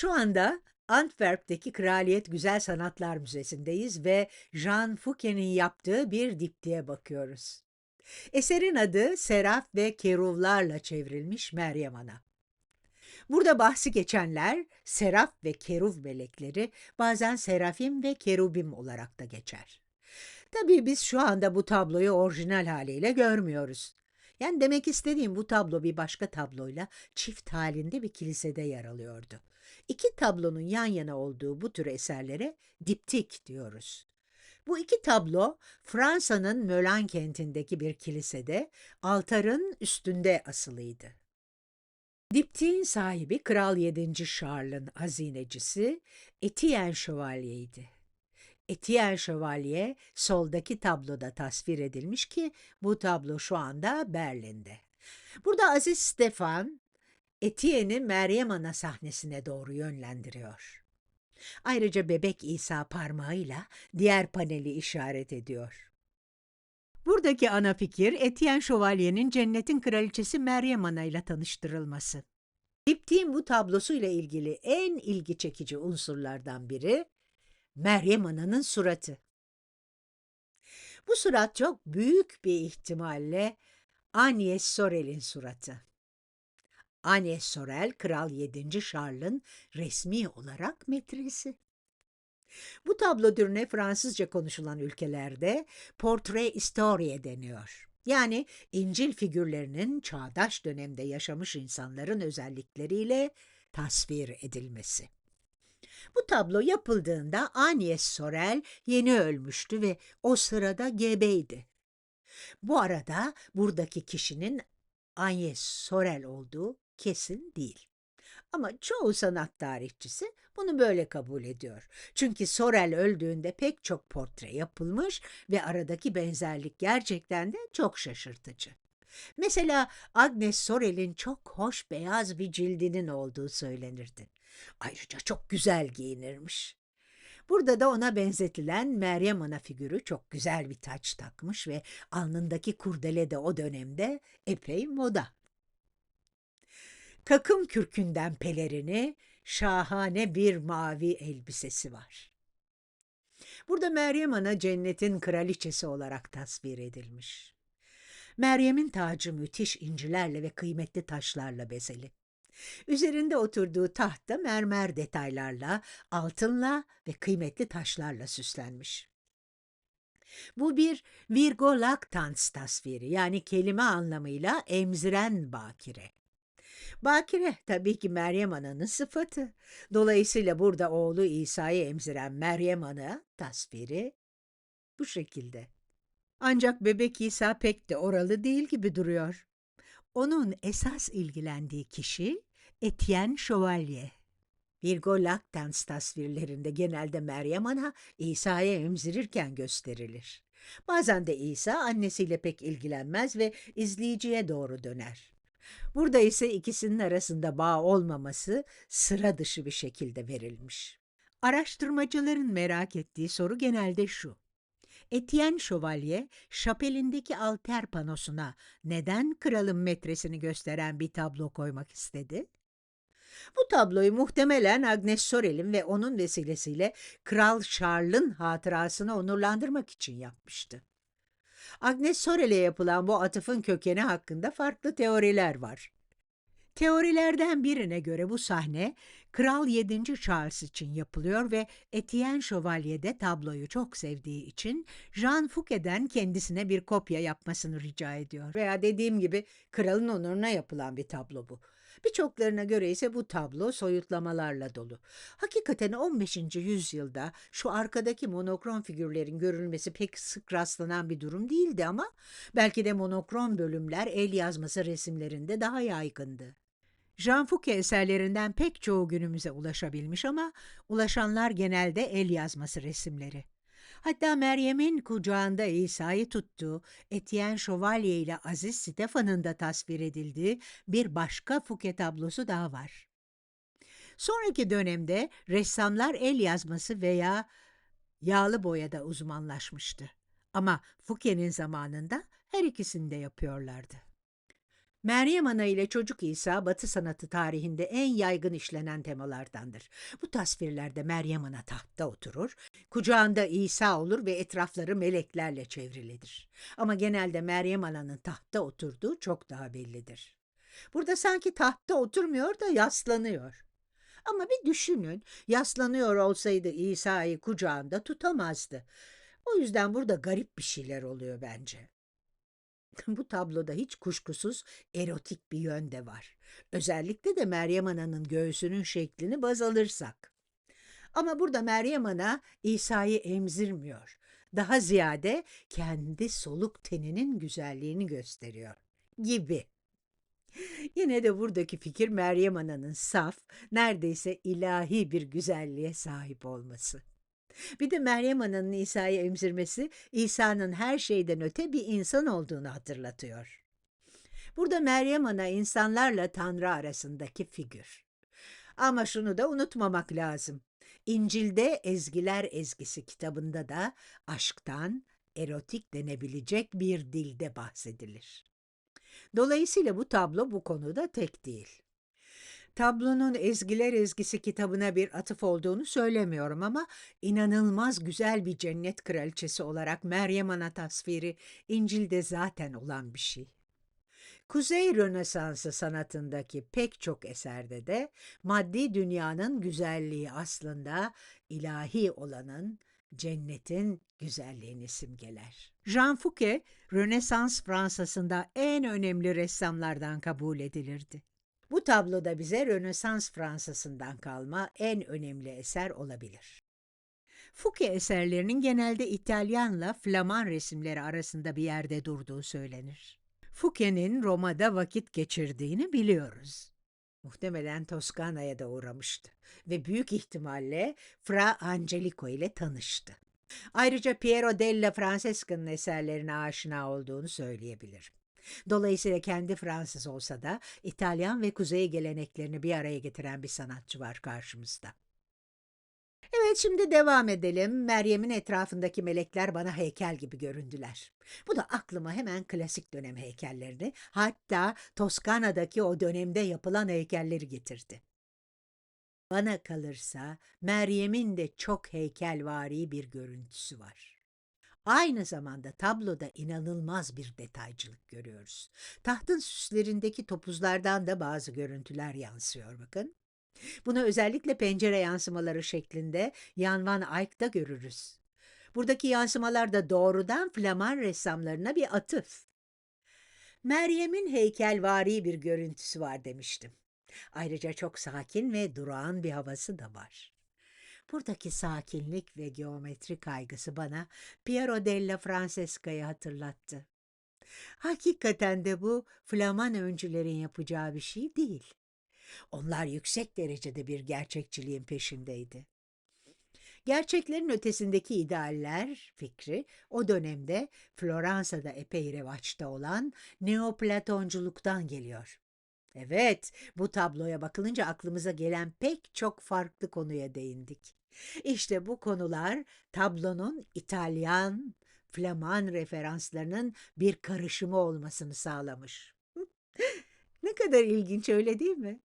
Şu anda Antwerp'teki Kraliyet Güzel Sanatlar Müzesi'ndeyiz ve Jean Fouquet'in yaptığı bir diptiğe bakıyoruz. Eserin adı Seraf ve Keruvlarla çevrilmiş Meryem Ana. Burada bahsi geçenler seraf ve keruv melekleri bazen serafim ve kerubim olarak da geçer. Tabii biz şu anda bu tabloyu orijinal haliyle görmüyoruz. Yani demek istediğim bu tablo bir başka tabloyla çift halinde bir kilisede yer alıyordu. İki tablonun yan yana olduğu bu tür eserlere diptik diyoruz. Bu iki tablo Fransa'nın Mölan kentindeki bir kilisede altarın üstünde asılıydı. Diptiğin sahibi Kral 7. Charles'ın hazinecisi Etienne Chevalier'ydi. Etienne Chevalier soldaki tabloda tasvir edilmiş ki bu tablo şu anda Berlin'de. Burada Aziz Stefan Etienne'i Meryem Ana sahnesine doğru yönlendiriyor. Ayrıca bebek İsa parmağıyla diğer paneli işaret ediyor. Buradaki ana fikir Etienne Chevalier'in cennetin kraliçesi Meryem Ana ile tanıştırılması. Diptiğin bu tablosuyla ilgili en ilgi çekici unsurlardan biri Meryem Ana'nın suratı. Bu surat çok büyük bir ihtimalle Agnes Sorel'in suratı. Agnes Sorel, Kral 7. Charles'ın resmi olarak metresi. Bu tablo türüne Fransızca konuşulan ülkelerde portrait historie deniyor. Yani İncil figürlerinin çağdaş dönemde yaşamış insanların özellikleriyle tasvir edilmesi. Bu tablo yapıldığında Agnes Sorel yeni ölmüştü ve o sırada gebeydi. Bu arada buradaki kişinin Agnes Sorel olduğu kesin değil. Ama çoğu sanat tarihçisi bunu böyle kabul ediyor. Çünkü Sorel öldüğünde pek çok portre yapılmış ve aradaki benzerlik gerçekten de çok şaşırtıcı. Mesela Agnes Sorel'in çok hoş beyaz bir cildinin olduğu söylenirdi. Ayrıca çok güzel giyinirmiş. Burada da ona benzetilen Meryem Ana figürü çok güzel bir taç takmış ve alnındaki kurdele de o dönemde epey moda. Takım kürkünden pelerini, şahane bir mavi elbisesi var. Burada Meryem Ana cennetin kraliçesi olarak tasvir edilmiş. Meryem'in tacı müthiş incilerle ve kıymetli taşlarla bezeli. Üzerinde oturduğu taht da mermer detaylarla, altınla ve kıymetli taşlarla süslenmiş. Bu bir Virgo lactans tasviri yani kelime anlamıyla emziren bakire. Bakire tabii ki Meryem Ana'nın sıfatı. Dolayısıyla burada oğlu İsa'yı emziren Meryem Ana tasviri bu şekilde. Ancak bebek İsa pek de oralı değil gibi duruyor. Onun esas ilgilendiği kişi Etienne Chevalier. Virgo Lactans tasvirlerinde genelde Meryem Ana İsa'ya emzirirken gösterilir. Bazen de İsa annesiyle pek ilgilenmez ve izleyiciye doğru döner. Burada ise ikisinin arasında bağ olmaması sıra dışı bir şekilde verilmiş. Araştırmacıların merak ettiği soru genelde şu. Etienne Chevalier, şapelindeki alter panosuna neden kralın metresini gösteren bir tablo koymak istedi? Bu tabloyu muhtemelen Agnes Sorel'in ve onun vesilesiyle Kral Charles'ın hatırasını onurlandırmak için yapmıştı. Agnes Sorel'e yapılan bu atıfın kökeni hakkında farklı teoriler var. Teorilerden birine göre bu sahne Kral 7. Charles için yapılıyor ve Etienne Chevalier de tabloyu çok sevdiği için Jean Fouquet'den kendisine bir kopya yapmasını rica ediyor. Veya dediğim gibi kralın onuruna yapılan bir tablo bu. Birçoklarına göre ise bu tablo soyutlamalarla dolu. Hakikaten 15. yüzyılda şu arkadaki monokrom figürlerin görülmesi pek sık rastlanan bir durum değildi ama belki de monokrom bölümler el yazması resimlerinde daha yaygındı. Jean Fouquet eserlerinden pek çoğu günümüze ulaşabilmiş ama ulaşanlar genelde el yazması resimleri. Hatta Meryem'in kucağında İsa'yı tuttuğu Etienne Chevalier ile Aziz Stefan'ın da tasvir edildiği bir başka Fouquet tablosu daha var. Sonraki dönemde ressamlar el yazması veya yağlı boyada uzmanlaşmıştı. Ama Fouquet'in zamanında her ikisini de yapıyorlardı. Meryem Ana ile Çocuk İsa Batı sanatı tarihinde en yaygın işlenen temalardandır. Bu tasvirlerde Meryem Ana tahtta oturur, kucağında İsa olur ve etrafları meleklerle çevrilidir. Ama genelde Meryem Ana'nın tahtta oturduğu çok daha bellidir. Burada sanki tahtta oturmuyor da yaslanıyor. Ama bir düşünün, yaslanıyor olsaydı İsa'yı kucağında tutamazdı. O yüzden burada garip bir şeyler oluyor bence. Bu tabloda hiç kuşkusuz erotik bir yön de var. Özellikle de Meryem Ana'nın göğsünün şeklini baz alırsak. Ama burada Meryem Ana İsa'yı emzirmiyor. Daha ziyade kendi soluk teninin güzelliğini gösteriyor gibi. Yine de buradaki fikir Meryem Ana'nın saf, neredeyse ilahi bir güzelliğe sahip olması. Bir de Meryem Ana'nın İsa'yı emzirmesi İsa'nın her şeyden öte bir insan olduğunu hatırlatıyor. Burada Meryem Ana insanlarla Tanrı arasındaki figür. Ama şunu da unutmamak lazım. İncil'de Ezgiler Ezgisi kitabında da aşktan, erotik denebilecek bir dilde bahsedilir. Dolayısıyla bu tablo bu konuda tek değil. Tablonun Ezgiler Ezgisi kitabına bir atıf olduğunu söylemiyorum ama inanılmaz güzel bir cennet kraliçesi olarak Meryem Ana tasviri İncil'de zaten olan bir şey. Kuzey Rönesansı sanatındaki pek çok eserde de maddi dünyanın güzelliği aslında ilahi olanın, cennetin güzelliğini simgeler. Jean Fouquet, Rönesans Fransa'sında en önemli ressamlardan kabul edilirdi. Bu tabloda bize Rönesans Fransa'sından kalma en önemli eser olabilir. Fouquet eserlerinin genelde İtalyanla Flaman resimleri arasında bir yerde durduğu söylenir. Fouquet'in Roma'da vakit geçirdiğini biliyoruz. Muhtemelen Toskana'ya da uğramıştı ve büyük ihtimalle Fra Angelico ile tanıştı. Ayrıca Piero della Francesca'nın eserlerine aşina olduğunu söyleyebilirim. Dolayısıyla kendi Fransız olsa da İtalyan ve Kuzey geleneklerini bir araya getiren bir sanatçı var karşımızda. Evet şimdi devam edelim. Meryem'in etrafındaki melekler bana heykel gibi göründüler. Bu da aklıma hemen klasik dönem heykellerini, hatta Toskana'daki o dönemde yapılan heykelleri getirdi. Bana kalırsa Meryem'in de çok heykelvari bir görüntüsü var. Aynı zamanda tabloda inanılmaz bir detaycılık görüyoruz. Tahtın süslerindeki topuzlardan da bazı görüntüler yansıyor bakın. Bunu özellikle pencere yansımaları şeklinde Jan van Eyck'ta görürüz. Buradaki yansımalar da doğrudan Flaman ressamlarına bir atıf. Meryem'in heykelvari bir görüntüsü var demiştim. Ayrıca çok sakin ve durağan bir havası da var. Buradaki sakinlik ve geometri kaygısı bana Piero della Francesca'yı hatırlattı. Hakikaten de bu Flaman öncülerin yapacağı bir şey değil. Onlar yüksek derecede bir gerçekçiliğin peşindeydi. Gerçeklerin ötesindeki idealler fikri o dönemde Floransa'da epey revaçta olan Neoplatonculuktan geliyor. Evet, bu tabloya bakılınca aklımıza gelen pek çok farklı konuya değindik. İşte bu konular tablonun İtalyan, Flaman referanslarının bir karışımı olmasını sağlamış. ne kadar ilginç öyle değil mi?